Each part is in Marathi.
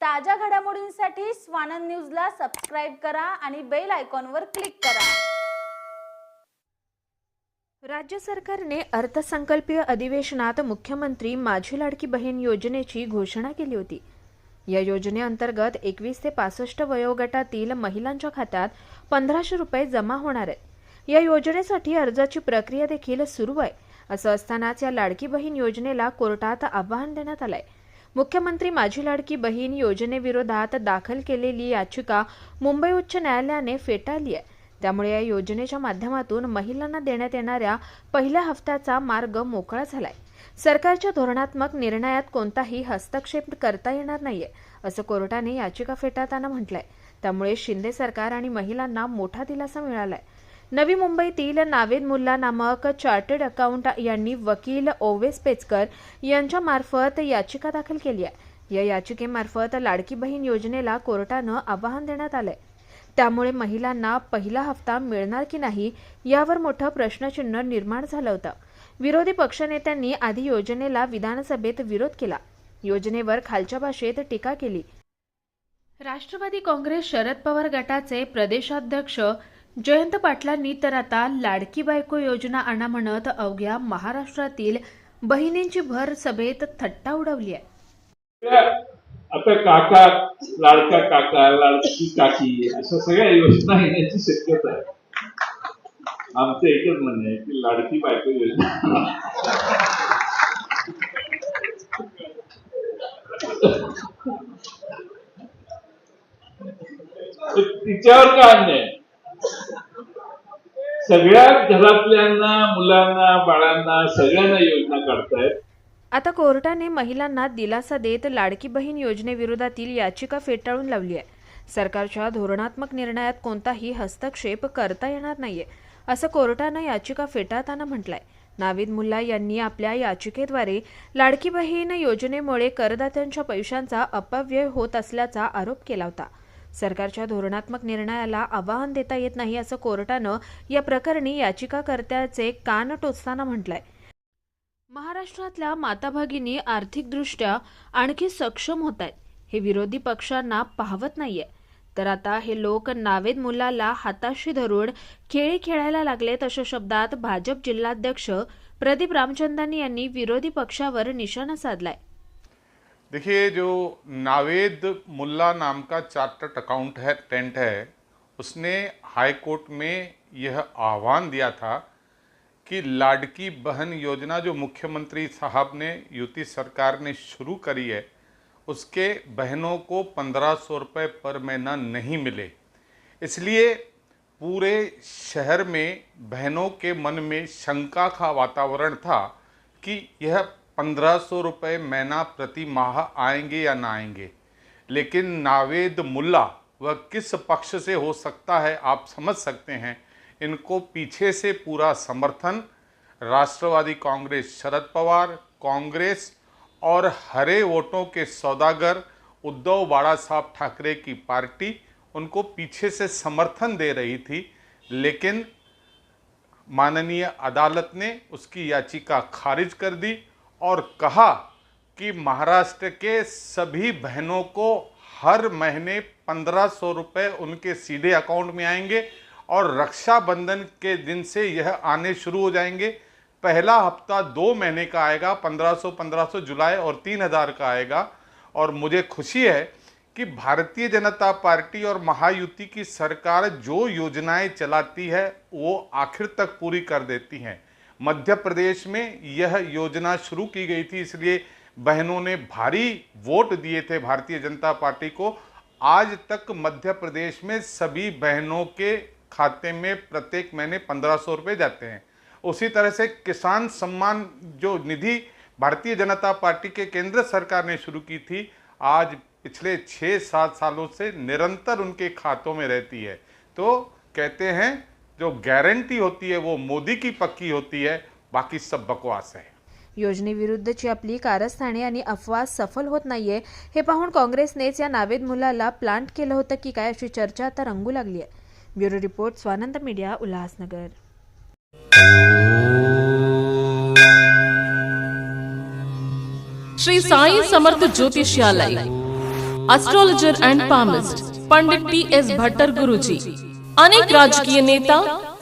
ताज्या घडामोडींसाठी स्वानंद न्यूजला सबस्क्राईब करा आणि बेल आयकॉनवर क्लिक करा. राज्य सरकारने अर्थसंकल्पीय अधिवेशनात मुख्यमंत्री माझी लाडकी बहीण योजनेची घोषणा केली होती. या योजनेअंतर्गत एकवीस ते पासष्ट वयोगटातील महिलांच्या खात्यात पंधराशे रुपये जमा होणार आहेत. या योजनेसाठी अर्जाची प्रक्रिया देखील सुरू आहे असं असतानाच या लाडकी बहीण योजनेला कोर्टात आव्हान देण्यात आलंय. मुख्यमंत्री माझी लाडकी बहीण योजनेविरोधात दाखल केलेली याचिका मुंबई उच्च न्यायालयाने फेटाळली आहे. त्यामुळे या योजनेच्या माध्यमातून महिलांना देण्यात येणाऱ्या पहिल्या हप्त्याचा मार्ग मोकळा झालाय. सरकारच्या धोरणात्मक निर्णयात कोणताही हस्तक्षेप करता येणार नाहीये असं कोर्टाने याचिका फेटाळताना म्हटलंय. त्यामुळे शिंदे सरकार आणि महिलांना मोठा दिलासा मिळालाय. नवी मुंबईतील नावेद मुल्ला नामक चार्टर्ड अकाउंट यांनी वकील ओवेस पेचकर यांच्या मार्फत याचिका दाखल केली आहे. या याचिकेमार्फत लाडकी बहीण योजनेला कोर्टानं आवाहन देण्यात आलंय. त्यामुळे महिलांना पहिला हप्ता मिळणार की नाही यावर मोठं प्रश्नचिन्ह निर्माण झालं होतं. विरोधी पक्षनेत्यांनी आधी योजनेला विधानसभेत विरोध केला. योजनेवर खालच्या भाषेत टीका केली. राष्ट्रवादी काँग्रेस शरद पवार गटाचे प्रदेशाध्यक्ष जयंत पाटलांनी तर आता लाडकी बायको योजना आणा म्हणत अवघ्या महाराष्ट्रातील बहिणींची भर सभेत थट्टा उडवली आहे. आता काका लाडका काका लाडकी काकी अशा सगळ्या योजना येण्याची शक्यता आहे. आमचं एकच म्हणणं आहे की लाडकी बायको योजना. तिच्यावर काय अन्याय? सगळ्या घरातल्यांना मुलांना बाळांना सगळ्यांना योजना काढतायत. आता कोर्टाने महिलांना दिलासा देत लाडकी बहीण योजनेविरोधातील याचिका फेटाळून लावली आहे. सरकारच्या धोरणात्मक निर्णयात कोणताही हस्तक्षेप करता येणार नाहीये असं कोर्टानं याचिका फेटाळताना म्हटलंय. नाविद मुल्ला यांनी आपल्या याचिकेद्वारे लाडकी बहीण योजनेमुळे करदात्यांच्या पैशांचा अपव्यय होत असल्याचा आरोप केला होता. सरकारच्या धोरणात्मक निर्णयाला आवाहन देता येत नाही असं कोर्टानं या प्रकरणी याचिकाकर्त्याचे कान टोचताना म्हटलंय. महाराष्ट्रातल्या माताभगिनी आर्थिकदृष्ट्या आणखी सक्षम होत आहेत हे विरोधी पक्षांना पाहवत नाहीये. तर आता हे लोक नावेद मुलाला हाताशी धरून खेळी खेळायला लागलेत अशा शब्दात भाजप जिल्हाध्यक्ष प्रदीप रामचंदानी यांनी विरोधी पक्षावर निशाणा साधलाय. देखिए, जो नावेद मुल्ला नाम का चार्टर्ड अकाउंट है, टेंट है, उसने हाई कोर्ट में यह आह्वान दिया था कि लाडकी बहन योजना जो मुख्यमंत्री साहब ने, यूती सरकार ने शुरू करी है, उसके बहनों को पंद्रह सौ रुपये पर महीना नहीं मिले। इसलिए पूरे शहर में बहनों के मन में शंका का वातावरण था कि यह पंद्रह सौ रुपये महीना प्रति माह आएँगे या ना आएँगे। लेकिन नावेद मुल्ला, वह किस पक्ष से हो सकता है आप समझ सकते हैं। इनको पीछे से पूरा समर्थन राष्ट्रवादी कांग्रेस शरद पवार, कांग्रेस और हरे वोटों के सौदागर उद्धव बाड़ा साहब ठाकरे की पार्टी उनको पीछे से समर्थन दे रही थी। लेकिन माननीय अदालत ने उसकी याचिका खारिज कर दी। और कहा कि महाराष्ट्र के सभी बहनों को हर महीने पंद्रह सौ रुपये उनके सीधे अकाउंट में आएँगे और रक्षाबंधन के दिन से यह आने शुरू हो जाएँगे। पहला हफ़्ता दो महीने का आएगा, पंद्रह सौ पंद्रह सौ जुलाई और तीन हज़ार का आएगा। और मुझे खुशी है कि भारतीय जनता पार्टी और महायुति की सरकार जो योजनाएँ चलाती है, वो आखिर तक पूरी कर देती हैं। मध्य प्रदेश में यह योजना शुरू की गई थी, इसलिए बहनों ने भारी वोट दिए थे भारतीय जनता पार्टी को। आज तक मध्य प्रदेश में सभी बहनों के खाते में प्रत्येक महीने पंद्रह सौ रुपये जाते हैं। उसी तरह से किसान सम्मान जो निधि भारतीय जनता पार्टी के केंद्र सरकार ने शुरू की थी, आज पिछले छः सात सालों से निरंतर उनके खातों में रहती है। तो कहते हैं जो गारंटी होती है वो मोदी की पक्की होती है बाकी सब बकवास है। योजनेविरुद्धची आपली कारस्थाने आणि अफवा सफल होत नाहीये हे पाहून काँग्रेसनेच या नावेद मुलाला प्लांट केलं होतं की काय अशी चर्चा आता रंगू लागली आहे bureau report Swanand media Ulhasnagar. Shri Sai Samarth ज्योतिष्यालय astrologer and palmist Pandit P S Bhattar Guruji. अनेक राजकीय नेता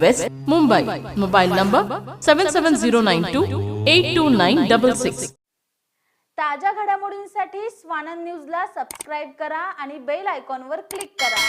west, Mumbai. Mobile number seven seven zero nine two eight two nine double six ताज्या घडामोडींसाठी स्वानंद न्यूजला सबस्क्राईब करा आणि बेल आयकॉनवर क्लिक करा.